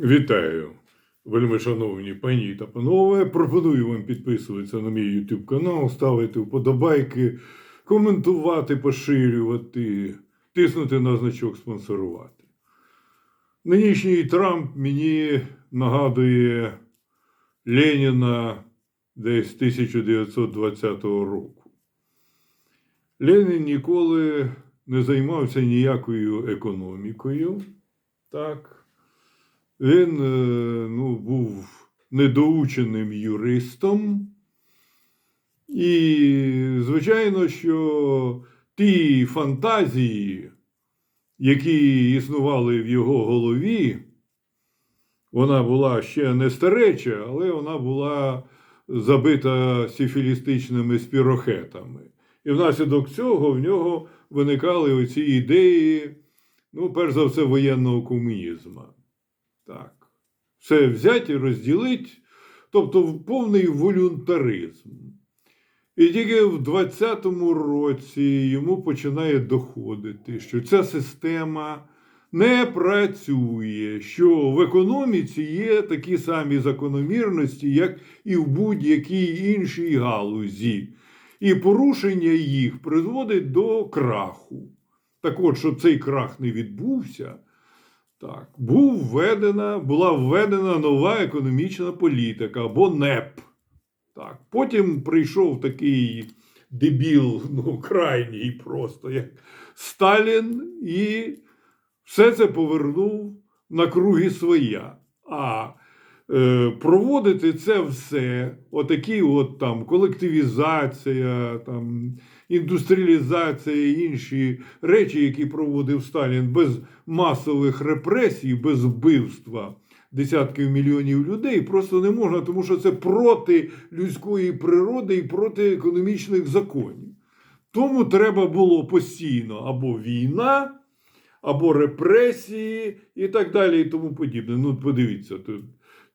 Вітаю, вельми шановні пані та панове. Пропоную вам підписуватися на мій YouTube канал, ставити вподобайки, коментувати, поширювати, тиснути на значок спонсорувати. Нинішній Трамп мені нагадує Леніна десь 1920 року. Ленін ніколи не займався ніякою економікою. Так. Він е, ну, був недоученим юристом. І, звичайно, що ті фантазії, які існували в його голові, вона була ще не стареча, але вона була забита сифілістичними спірохетами. І внаслідок цього в нього виникали оці ідеї, ну, перш за все, воєнного комунізму. Так. Все взяти і розділити, тобто повний волюнтаризм. І тільки в 20-му році йому починає доходити, що ця система не працює, що в економіці є такі самі закономірності, як і в будь-якій іншій галузі. І порушення їх призводить до краху. Так от, щоб цей крах не відбувся, так, був введена, була введена нова економічна політика або НЕП. Так. Потім прийшов такий дебіл, ну, крайній просто, як Сталін, і все це повернув на круги своя. А проводити це все, отакі от там колективізація, там, індустріалізація і інші речі, які проводив Сталін без масових репресій, без вбивства десятків мільйонів людей, просто не можна, тому що це проти людської природи і проти економічних законів. Тому треба було постійно або війна, або репресії і так далі, і тому подібне. Ну, подивіться, тут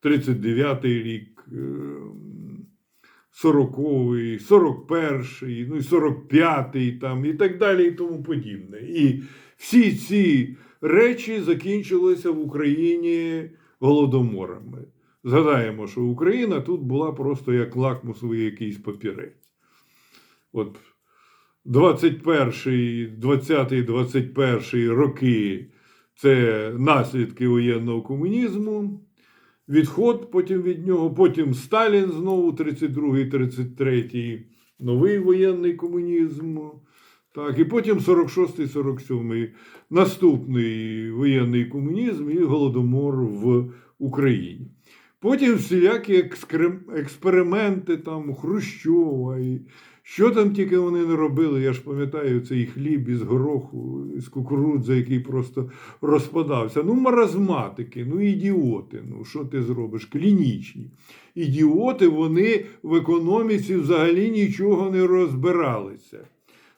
39-й рік. е, 40-й, 41-й, ну і 45-й там, і так далі, і тому подібне. І всі ці речі закінчилися в Україні голодоморами. Згадаємо, що Україна тут була просто як лакмусовий якийсь папірець. От 21-й, 20-й, 21 роки це наслідки воєнного комунізму відход потім від нього, потім Сталін знову 32-й, 33-й, новий воєнний комунізм. Так, і потім 46-й, 47-й, наступний воєнний комунізм і голодомор в Україні. Потім всілякі експерименти там Хрущова, і що там тільки вони не робили. Я ж пам'ятаю цей хліб із гороху, з кукурудзи, який просто розпадався. Ну, маразматики, ну ідіоти. Ну що ти зробиш? Клінічні. Ідіоти, вони в економіці взагалі нічого не розбиралися.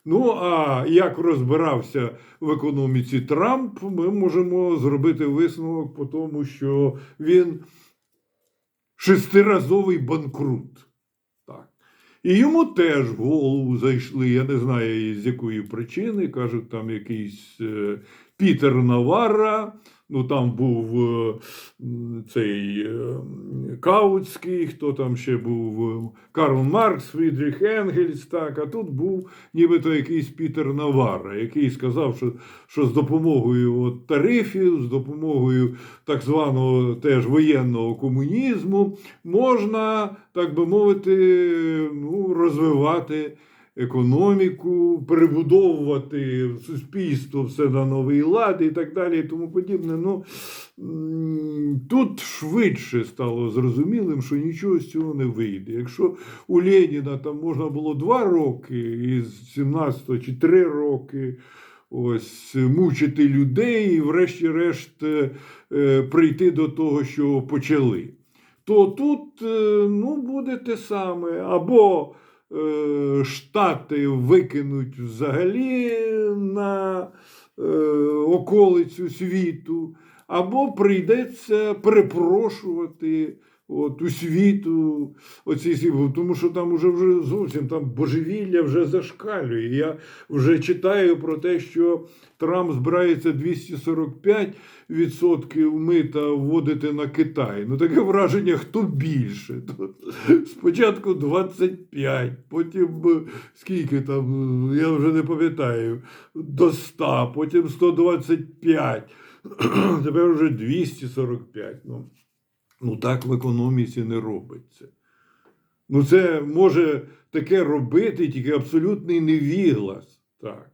Ну, а як розбирався в економіці Трамп, ми можемо зробити висновок по тому, що він шестиразовий банкрут. І йому теж в голову зайшли, я не знаю з якої причини, кажуть, там якийсь е, Пітер Наварра, ну там був е, цей е, Каутський, хто там ще був, Карл Маркс, Фрідріх Енгельс, так, а тут був нібито якийсь Пітер Наварра, який сказав, що, що з допомогою от, тарифів, з допомогою так званого теж воєнного комунізму можна, так би мовити, ну, розвивати економіку, перебудовувати суспільство все на новий лад і так далі, і тому подібне. Ну, тут швидше стало зрозумілим, що нічого з цього не вийде. Якщо у Леніна там можна було два роки, із 17 чи три роки. Ось мучити людей і, врешті-решт, е, е, прийти до того, що почали. То тут е, ну, буде те саме. Або Штати викинуть взагалі на е, околицю світу, або прийдеться перепрошувати от, у світу оці всі, тому що там вже, вже зовсім там божевілля вже зашкалює. Я вже читаю про те, що Трамп збирається 245 відсотків мита вводити на Китай. Ну таке враження, хто більше. Спочатку 25, потім е, скільки там, я вже не пам'ятаю, до 100, потім 125, тепер вже 245. Ну, ну так в економіці не робиться. Ну, це може таке робити тільки абсолютний невіглас. Так.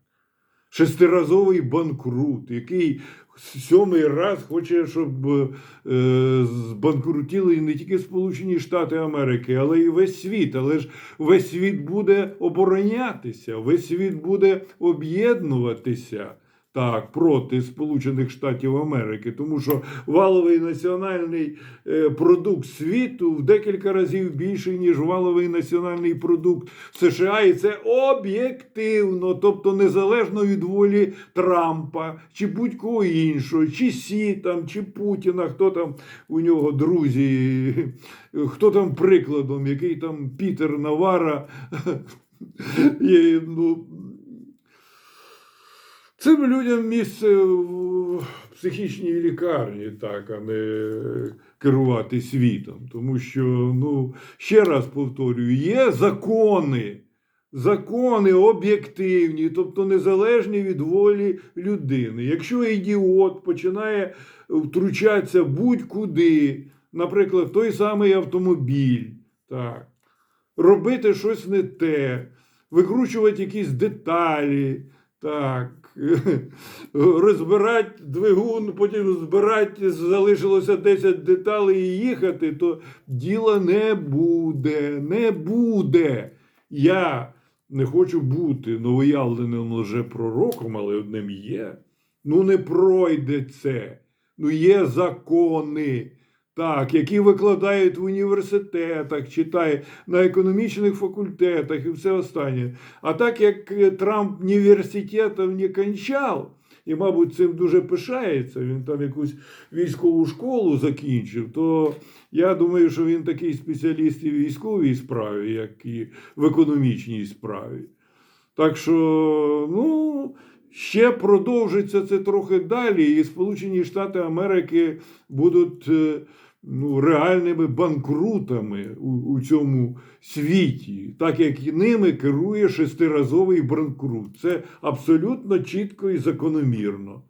Шестиразовий банкрут, який сьомий раз хоче, щоб е, збанкрутіли не тільки Сполучені Штати Америки, але й весь світ. Але ж весь світ буде оборонятися, весь світ буде об'єднуватися. Так, проти Сполучених Штатів Америки, тому що валовий національний е, продукт світу в декілька разів більший, ніж валовий національний продукт США, і це об'єктивно, тобто незалежно від волі Трампа чи будь-кого іншого, чи Сі там, чи Путіна, хто там у нього друзі, хто там прикладом, який там Пітер Навара. Ну, Цим людям місце в психічній лікарні, так, а не керувати світом. Тому що, ну, ще раз повторюю, є закони, закони об'єктивні, тобто незалежні від волі людини. Якщо ідіот починає втручатися будь-куди, наприклад, той самий автомобіль, так, робити щось не те, викручувати якісь деталі. Так, розбирати двигун, потім збирати, залишилося 10 деталей і їхати, то діла не буде, не буде. Я не хочу бути новоявленим лжепророком, але одним є. Ну, не пройде це. Ну, є закони. Так, які викладають в університетах, читає на економічних факультетах і все останнє. А так як е, Трамп університетів не кончав, і, мабуть, цим дуже пишається, він там якусь військову школу закінчив, то я думаю, що він такий спеціаліст і в військовій справі, як і в економічній справі. Так що, ну, ще продовжиться це трохи далі, і Сполучені Штати Америки будуть е, ну, реальними банкрутами у, у цьому світі, так як і ними керує шестиразовий банкрут. Це абсолютно чітко і закономірно.